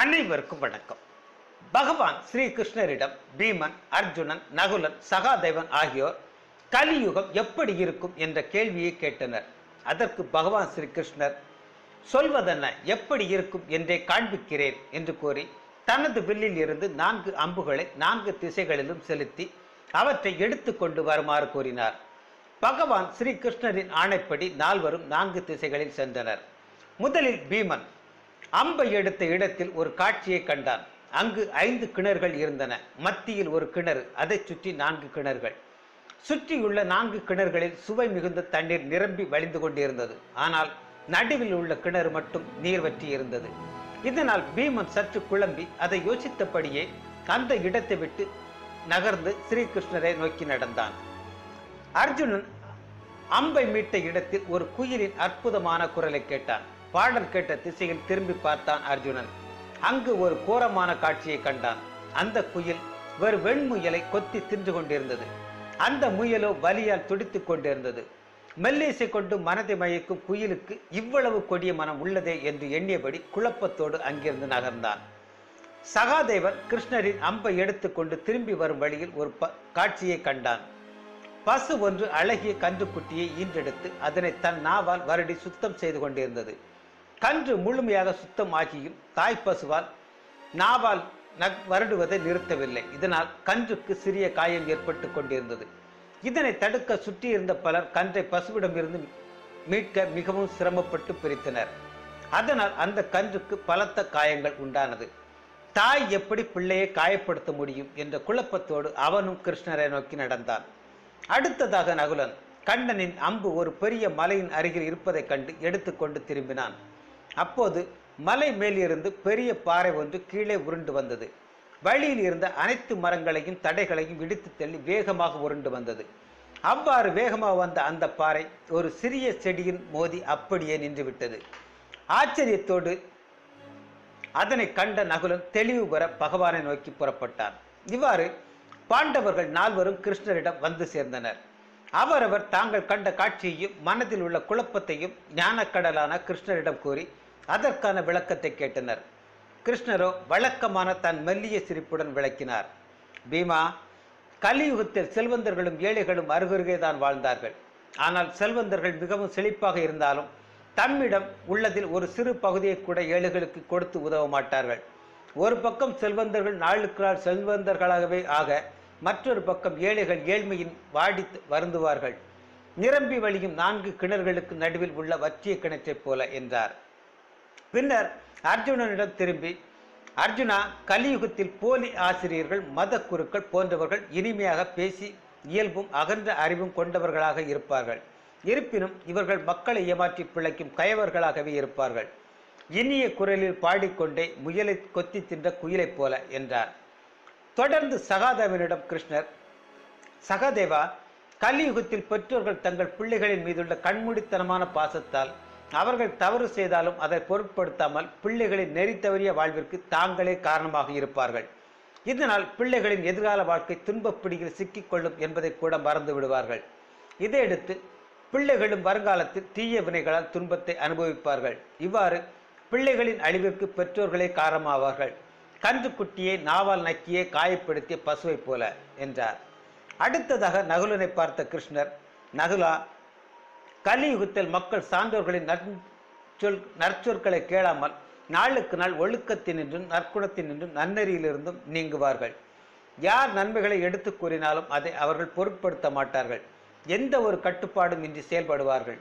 அனைவருக்கும் வணக்கம். பகவான் ஸ்ரீ கிருஷ்ணரிடம் பீமன் அர்ஜுனன் நகுலன் சகாதேவன் ஆகியோர் கலியுகம் எப்படி இருக்கும் என்ற கேள்வியை கேட்டனர். அதற்கு பகவான் ஸ்ரீ கிருஷ்ணர் சொல்வதென்ன எப்படி இருக்கும்? என்றே காண்பிக்கிறேன் என்று கூறி தனது வில்லில் இருந்து நான்கு அம்புகளை நான்கு திசைகளிலும் செலுத்தி அவற்றை எடுத்துக்கொண்டு வருமாறு கூறினார். பகவான் ஸ்ரீ கிருஷ்ணரின் ஆணைப்படி நால்வரும் நான்கு திசைகளில் சென்றனர். முதலில் பீமன் அம்பை எடுத்த இடத்தில் ஒரு காட்சியை கண்டான். அங்கு ஐந்து கிணறுகள் இருந்தன. மத்தியில் ஒரு கிணறு அதைச் சுற்றி நான்கு கிணறுகள். சுற்றியுள்ள நான்கு கிணறுகளில் சுவை மிகுந்த தண்ணீர் நிரம்பி வழிந்து கொண்டிருந்தது. ஆனால் நடுவில் உள்ள கிணறு மட்டும் நீர் வற்றி இருந்தது. இதனால் பீமன் சற்று குழம்பி அதை யோசித்தபடியே அந்த இடத்தை விட்டு நகர்ந்து ஸ்ரீகிருஷ்ணரை நோக்கி நடந்தான். அர்ஜுனன் அம்பை மீட்ட இடத்தில் ஒரு குயிலின் அற்புதமான குரலை கேட்டான். பாடல் கேட்ட திசையில் திரும்பி பார்த்தான் அர்ஜுனன். அங்கு ஒரு கோரமான காட்சியை கண்டான். அந்த குயில் ஒரு வெண்முயலை கொத்தி தின்று கொண்டிருந்தது. அந்த முயலோ வலியால் துடித்துக் கொண்டிருந்தது. மெல்லிசை கொண்டு மனதை மயக்கும் குயிலுக்கு இவ்வளவு கொடிய மனம் உள்ளதே என்று எண்ணியபடி குழப்பத்தோடு அங்கிருந்து நகர்ந்தான். சகாதேவன் கிருஷ்ணரின் அம்பை எடுத்துக்கொண்டு திரும்பி வரும் வழியில் ஒரு ப காட்சியை கண்டான். பசு ஒன்று அழகிய கன்றுக்குட்டியை ஈன்றெடுத்து அதனை தன் நாவால் வருடி சுத்தம் செய்து கொண்டிருந்தது. கன்று முழுமையாக சுத்தம் ஆகியும் தாய் பசுவால் நாவால் வருடுவதை நிறுத்தவில்லை. இதனால் கன்றுக்கு சிறிய காயம் ஏற்பட்டு கொண்டிருந்தது. இதனை தடுக்க சுற்றியிருந்த பலர் கன்றை பசுவிடமிருந்து மீட்க மிகவும் சிரமப்பட்டு பிரித்தனர். அதனால் அந்த கன்றுக்கு பலத்த காயங்கள் உண்டானது. தாய் எப்படி பிள்ளையை காயப்படுத்த முடியும் என்ற குழப்பத்தோடு அவனும் கிருஷ்ணரை நோக்கி நடந்தான். அடுத்ததாக நகுலன் கண்ணனின் அம்பு ஒரு பெரிய மலையின் அருகில் இருப்பதைக் கண்டு எடுத்துக்கொண்டு திரும்பினான். அப்போது மலை மேலிருந்து பெரிய பாறை ஒன்று கீழே உருண்டு வந்தது. வழியில் இருந்த அனைத்து மரங்களையும் தடைகளையும் இடித்து தள்ளி வேகமாக உருண்டு வந்தது. அவ்வாறு வேகமாக வந்த அந்த பாறை ஒரு சிறிய செடியின் மோதி அப்படியே நின்றுவிட்டது ஆச்சரியத்தோடு அதனை கண்ட நகுலன் தெளிவு பெற பகவானை நோக்கி புறப்பட்டான். இவ்வாறு பாண்டவர்கள் நால்வரும் கிருஷ்ணரிடம் வந்து சேர்ந்தனர். அவரவர் தாங்கள் கண்ட காட்சியையும் மனதில் உள்ள குழப்பத்தையும் ஞானக்கடலான கிருஷ்ணரிடம் கூறி அதற்கான விளக்கத்தை கேட்டனர். கிருஷ்ணரோ வழக்கமான தன் மெல்லிய சிரிப்புடன் விளக்கினார். பீமா கலியுகத்தில் செல்வந்தர்களும் ஏழைகளும் அருகருகே தான் வாழ்ந்தார்கள். ஆனால் செல்வந்தர்கள் மிகவும் செழிப்பாக இருந்தாலும் தம்மிடம் உள்ளதில் ஒரு சிறு பகுதியை கூட ஏழைகளுக்கு கொடுத்து உதவ மாட்டார்கள். ஒரு பக்கம் செல்வந்தர்கள் நாளுக்கு நாள் செல்வந்தர்களாகவே ஆக மற்றொரு பக்கம் ஏழைகள் ஏழ்மையின் வாடி வருந்துவார்கள். நிரம்பி வழியும் நான்கு கிணறுகளுக்கு நடுவில் உள்ள வற்றிய கிணற்றைப் போல என்றார். பின்னர் அர்ஜுனனிடம் திரும்பி அர்ஜுனா கலியுகத்தில் போலி ஆசிரியர்கள் மத குருக்கள் போன்றவர்கள் இனிமையாக பேசி இயல்பும் அகன்ற அறிவும் கொண்டவர்களாக இருப்பார்கள். இருப்பினும் இவர்கள் மக்களை ஏமாற்றி பிழைக்கும் கயவர்களாகவே இருப்பார்கள். இனிய குரலில் பாடிக்கொண்டே முயலை கொத்தி தின்ற குயிலைப் போல என்றார். தொடர்ந்து சகாதேவனிடம் கிருஷ்ணர் சகாதேவா கலியுகத்தில் பெற்றோர்கள் தங்கள் பிள்ளைகளின் மீதுள்ள கண்மூடித்தனமான பாசத்தால் அவர்கள் தவறு செய்தாலும் அதை பொருட்படுத்தாமல் பிள்ளைகளின் நெறி தவறிய வாழ்விற்கு தாங்களே காரணமாக இருப்பார்கள். இதனால் பிள்ளைகளின் எதிர்கால வாழ்க்கை துன்பப்பிடியில் சிக்கிக்கொள்ளும் என்பதை கூட மறந்து விடுவார்கள். இதையடுத்து பிள்ளைகளும் வருங்காலத்தில் தீய வினைகளால் துன்பத்தை அனுபவிப்பார்கள். இவ்வாறு பிள்ளைகளின் அழிவிற்கு பெற்றோர்களே காரணமாவார்கள். கன்றுக்குட்டியை நாவால் நக்கியே காயப்படுத்திய பசுவைப் போல என்றார். அடுத்ததாக நகுலனை பார்த்த கிருஷ்ணர் நகுலா கலியுகத்தில் மக்கள் சான்றோர்களின் நற்சொல் நற்சொற்களை கேளாமல் நாளுக்கு நாள் ஒழுக்கத்தினின்றும் நற்குணத்தினின்றும் நன்னெறியிலிருந்தும் நீங்குவார்கள். யார் நன்மைகளை எடுத்து கூறினாலும் அதை அவர்கள் பொருட்படுத்த மாட்டார்கள். எந்த ஒரு கட்டுப்பாடும் இன்றி செயல்படுவார்கள்.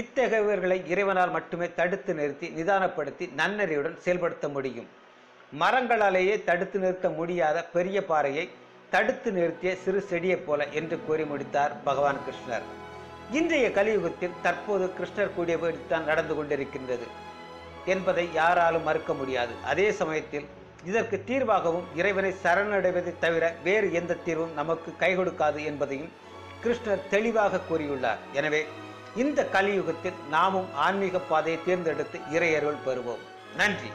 இத்தகையவர்களை இறைவனால் மட்டுமே தடுத்து நிறுத்தி நிதானப்படுத்தி நன்னெறியுடன் செயல்படுத்த முடியும். மரங்களாலேயே தடுத்து நிறுத்த முடியாத பெரிய பாறையை தடுத்து நிறுத்திய சிறு செடியைப் போல என்று கூறி முடித்தார் பகவான் கிருஷ்ணர். இன்றைய கலியுகத்தில் தற்போது கிருஷ்ணர் கூடியபடித்தான் நடந்து கொண்டிருக்கின்றது என்பதை யாராலும் மறுக்க முடியாது. அதே சமயத்தில் இதற்கு தீர்வாகவும் இறைவனை சரணடைவதை தவிர வேறு எந்த தீர்வும் நமக்கு கை கொடுக்காது என்பதையும் கிருஷ்ணர் தெளிவாக கூறியுள்ளார். எனவே இந்த கலியுகத்தில் நாமும் ஆன்மீக பாதையை தேர்ந்தெடுத்து இறையருள் பெறுவோம். நன்றி.